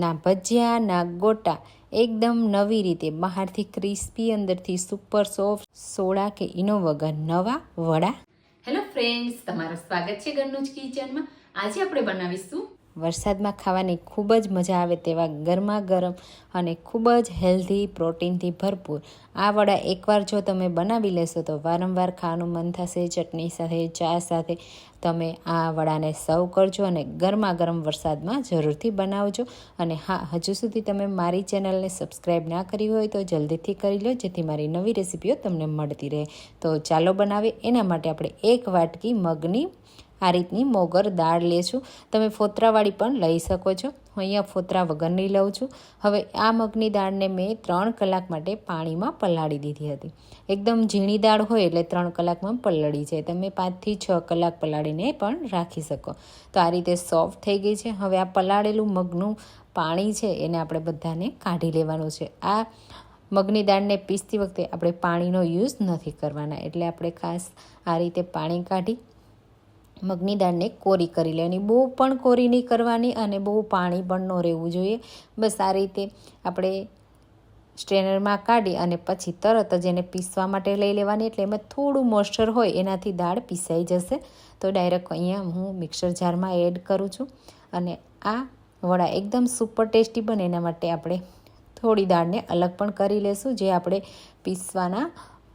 ના ભજીયા, ના ગોટા. એકદમ નવી રીતે બહારથી ક્રિસ્પી, અંદરથી સુપર સોફ્ટ સોડા કે ઇનો વગર નવા વડા. હેલો ફ્રેન્ડ્સ તમારું સ્વાગત છે ઘરનું કિચનમાં આજે આપણે બનાવીશું વરસાદમાં ખાવાની ખૂબ જ મજા આવે તેવા ગરમા ગરમ અને ખૂબ જ હેલ્ધી પ્રોટીનથી ભરપૂર. આ વડા એકવાર જો તમે બનાવી લેશો તો વારંવાર ખાવાનું મન થશે, ચટણી સાથે, ચા સાથે. તમે આ વડાને સર્વ કરજો અને ગરમા ગરમ વરસાદમાં જરૂરથી બનાવજો. અને હા, હજુ સુધી તમે મારી ચેનલને સબસ્ક્રાઈબ ના કરી હોય તો જલ્દીથી કરી લો, જેથી મારી નવી રેસીપીઓ તમને મળતી રહે. તો ચાલો બનાવીએ. એના માટે આપણે એક વાટકી મગની આ રીતની મોગર દાળ લેશું. તમે ફોતરાવાળી પણ લઈ શકો છો. હું અહીંયા ફોતરા વગરની લઉં છું. હવે આ મગની દાળને મેં ત્રણ કલાક માટે પાણીમાં પલાળી દીધી હતી. એકદમ ઝીણી દાળ હોય એટલે ત્રણ કલાકમાં પલળી જાય. તમે પાંચથી છ કલાક પલાળીને પણ રાખી શકો. તો આ રીતે સોફ્ટ થઈ ગઈ છે. હવે આ પલાળેલું મગનું પાણી છે એને આપણે બધાને કાઢી લેવાનું છે. આ મગની દાળને પીસતી વખતે આપણે પાણીનો યુઝ નથી કરવાના. એટલે આપણે ખાસ આ રીતે પાણી કાઢી મગની દાળને કોરી કરી લેવાની બહુ પણ કોરી નહીં કરવાની અને બહુ પાણી પણ ન રહેવું જોઈએ. બસ આ રીતે આપણે સ્ટ્રેનરમાં કાઢી અને પછી તરત જ એને પીસવા માટે લઈ લેવાની. એટલે એમાં થોડું મોઇશ્ચર હોય એનાથી દાળ પીસાઈ જશે. તો ડાયરેક્ટ અહીંયા હું મિક્સર જારમાં એડ કરું છું. અને આ વડા એકદમ સુપર ટેસ્ટી બને એના માટે આપણે થોડી દાળને અલગ પણ કરી લેશું. જે આપણે પીસવાના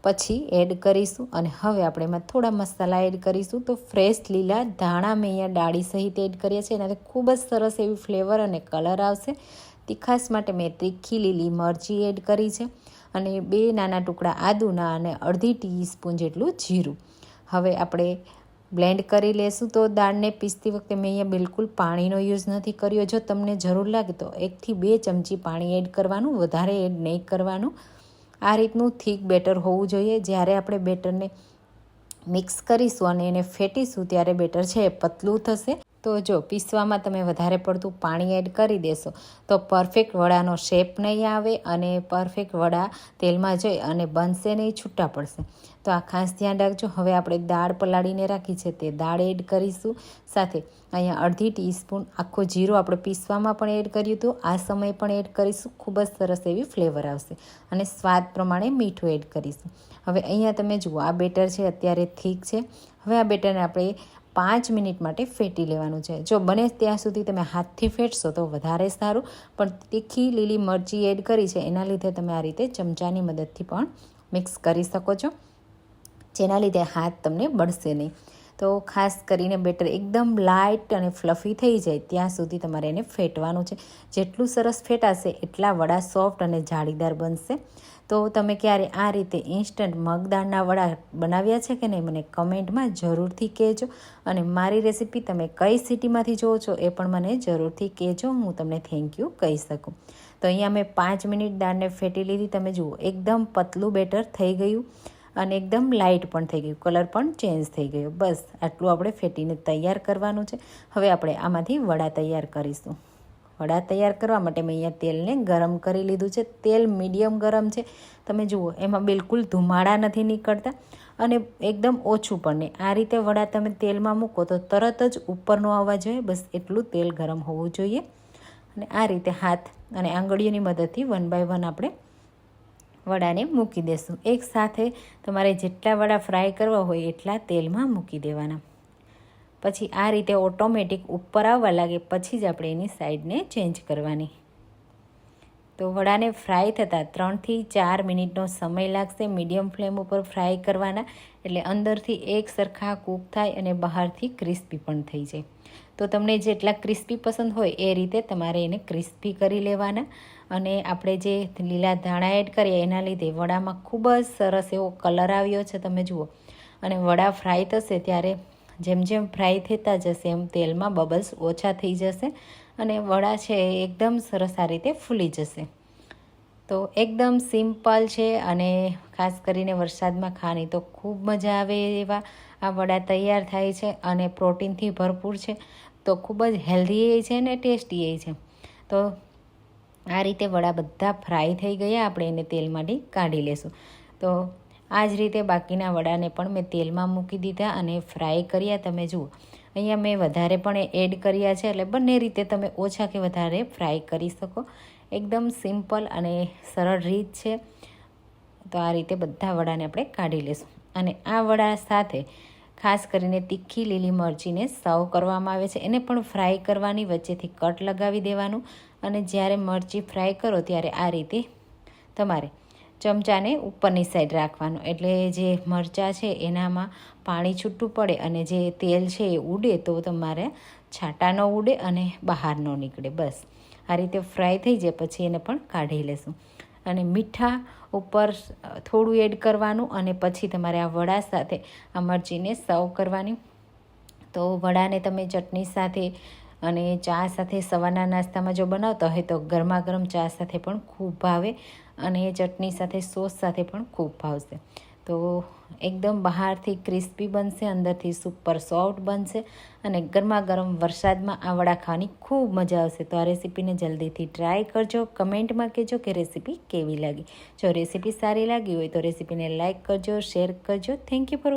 પછી એડ કરીશું અને હવે આપણે એમાં થોડા મસાલા એડ કરીશું. તો ફ્રેશ લીલા ધાણા મેં અહીંયા ડાળી સહિત એડ કર્યા છે એનાથી ખૂબ જ સરસ એવી ફ્લેવર અને કલર આવશે. તીખાસ માટે મેં તીખી લીલી મરચી એડ કરી છે અને બે નાના ટુકડા આદુના અને અડધી ટીસ્પૂન જેટલું જીરું. હવે આપણે બ્લેન્ડ કરી લેશું. તો દાળને પીસતી વખતે મેં અહીંયા બિલકુલ પાણીનો યુઝ નથી કર્યો. જો તમને જરૂર લાગે તો એકથી બે ચમચી પાણી એડ કરવાનું, વધારે એડ નહીં કરવાનું. આ રીતનું થીક બેટર હોવું જોઈએ. જ્યારે આપણે બેટરને મિક્સ કરીશું અને એને ફેટીશું, ત્યારે બેટર છે, એ પતલું થશે. તો જો પીસવામાં તમે વધારે પડતું પાણી એડ કરી દેશો, તો પરફેક્ટ વડાનો શેપ નહીં આવે અને પરફેક્ટ વડા તેલમાં જઈ અને બનશે નહીં, છૂટા પડશે. તો આ ખાસ ધ્યાન રાખજો. હવે આપણે દાળ પલાળીને રાખી છે, તે દાળ એડ કરીશું. સાથે અહીંયા અડધી ટીસ્પૂન આખો જીરો આપણે પીસવામાં પણ એડ કર્યું હતું. આ સમય પણ એડ કરીશું. ખૂબ જ સરસ એવી ફ્લેવર આવશે અને સ્વાદ પ્રમાણે મીઠું એડ કરીશું. હવે અહીંયા તમે જુઓ, આ બેટર છે, અત્યારે થીક છે. હવે આ બેટરને આપણે પાંચ મિનિટ માટે ફેટી લેવાનું છે. જો બને ત્યાં સુધી તમે હાથથી ફેટશો તો વધારે સારું, પણ તીખી લીલી મરચી એડ કરી છે, એના લીધે તમે આ રીતે ચમચાની મદદથી પણ મિક્સ કરી શકો છો. જેના લીધે હાથ તમને બળશે નહીં. તો ખાસ કરીને બેટર એકદમ લાઇટ અને ફ્લફી થઈ જાય ત્યાં સુધી તમારે એને ફેટવાનું છે. જેટલું સરસ ફેટાશે એટલા વડા સોફ્ટ અને જાળીદાર બનશે. તો તમે ક્યારે આ રીતે ઇન્સ્ટન્ટ મગદાળના વડા બનાવ્યા છે કે નહીં મને કમેન્ટમાં જરૂરથી કહેજો. અને મારી રેસીપી તમે કઈ સિટીમાંથી જુઓ છો એ પણ મને જરૂરથી કહેજો. હું તમને થેન્ક યુ કહી શકું. તો અહીંયા મેં પાંચ મિનિટ દાળને ફેટી લીધી. તમે જુઓ, એકદમ પતલું બેટર થઈ ગયું અને એકદમ લાઇટ પણ થઈ ગયું. કલર પણ ચેન્જ થઈ ગયો. બસ, આટલું આપણે ફેટીને તૈયાર કરવાનું છે. હવે આપણે આમાંથી વડા તૈયાર કરીશું. વડા તૈયાર કરવા માટે મેં અહીંયા તેલને ગરમ કરી લીધું છે. તેલ મીડિયમ ગરમ છે. તમે જુઓ, એમાં બિલકુલ ધુમાડા નથી નીકળતા અને એકદમ ઓછું પણ નહીં. આ રીતે વડા તમે તેલમાં મૂકો તો તરત જ ઉપરનો આવવા જોઈએ બસ એટલું તેલ ગરમ હોવું જોઈએ. અને આ રીતે હાથ અને આંગળીઓની મદદથી વન બાય વન આપણે વડાને મૂકી દેશું. એક સાથે તમારે જેટલા વડા ફ્રાય કરવા હોય એટલા તેલમાં મૂકી દેવાના. પછી આ રીતે ઓટોમેટિક ઉપર આવવા લાગે, પછી જ આપણે એની સાઈડને ચેન્જ કરવાની. તો વડાને ફ્રાય થતાં ત્રણથી ચાર મિનિટનો સમય લાગશે મીડિયમ ફ્લેમ ઉપર ફ્રાય કરવાના, એટલે અંદરથી એક સરખા કૂક થાય અને બહારથી ક્રિસ્પી પણ થઈ જાય. તો તમને જેટલા ક્રિસ્પી પસંદ હોય એ રીતે તમારે એને ક્રિસ્પી કરી લેવાના. અને આપણે જે લીલા ધાણા એડ કરીએ એના લીધે વડામાં ખૂબ જ સરસ એવો કલર આવ્યો છે, તમે જુઓ. અને વડા ફ્રાય થશે ત્યારે જેમ જેમ ફ્રાય થતા જશે એમ તેલમાં બબલ્સ ઓછા થઈ જશે અને વડા છે એ એકદમ સરસ આ રીતે ફૂલી જશે. તો એકદમ સિમ્પલ છે અને ખાસ કરીને વરસાદમાં ખાવાની તો ખૂબ મજા આવે એવા આ વડા તૈયાર થાય છે અને પ્રોટીનથી ભરપૂર છે. તો ખૂબ જ હેલ્ધી છે ને ટેસ્ટી છે. તો આ રીતે વડા બધા ફ્રાય થઈ ગયા. આપણે એને તેલમાંથી કાઢી લેશું. તો આ જ રીતે બાકીના વડાને પણ મેં તેલમાં મૂકી દીધા અને ફ્રાય કર્યા. તમે જુઓ, અહીંયા મેં વધારે પણ એડ કર્યા છે, એટલે બંને રીતે તમે ઓછા કે વધારે ફ્રાય કરી શકો. એકદમ સિમ્પલ અને સરળ રીત છે. તો આ રીતે બધા વડાને આપણે કાઢી લઈશું અને આ વડા સાથે ખાસ કરીને તીખી લીલી મરચીને સર્વ કરવામાં આવે છે. એને પણ ફ્રાય કરવાની વચ્ચેથી કટ લગાવી દેવાનું. અને જ્યારે મરચી ફ્રાય કરો ત્યારે આ રીતે તમારે ચમચાને ઉપરની સાઈડ રાખવાનું. એટલે જે મરચાં છે એનામાં પાણી છૂટું પડે અને જે તેલ છે એ ઉડે તો તમારે છાંટા ન ઉડે અને બહાર ન નીકળે. બસ. આ રીતે ફ્રાય થઈ જાય પછી એને પણ કાઢી લેશું. અને મીઠા ઉપર થોડું એડ કરવાનું અને પછી તમારે આ વડા સાથે આ મરચીને સર્વ કરવાની. તો વડાને તમે ચટણી સાથે અને ચા સાથે સવારના નાસ્તામાં જો બનાવતા હોય તો ગરમા ગરમ ચા સાથે પણ ખૂબ ભાવે અને ચટણી સાથે સોસ સાથે પણ ખૂબ ભાવશે. તો એકદમ બહારથી ક્રિસ્પી બનશે, અંદરથી સુપર સોફ્ટ બનશે અને ગરમા ગરમ વરસાદમાં આ વડા ખાવાની ખૂબ મજા આવશે. તો આ રેસીપીને જલ્દીથી ટ્રાય કરજો. કમેન્ટમાં કહેજો કે રેસીપી કેવી લાગી. જો રેસીપી સારી લાગી હોય તો રેસીપીને લાઇક કરજો, શેર કરજો. Thank you for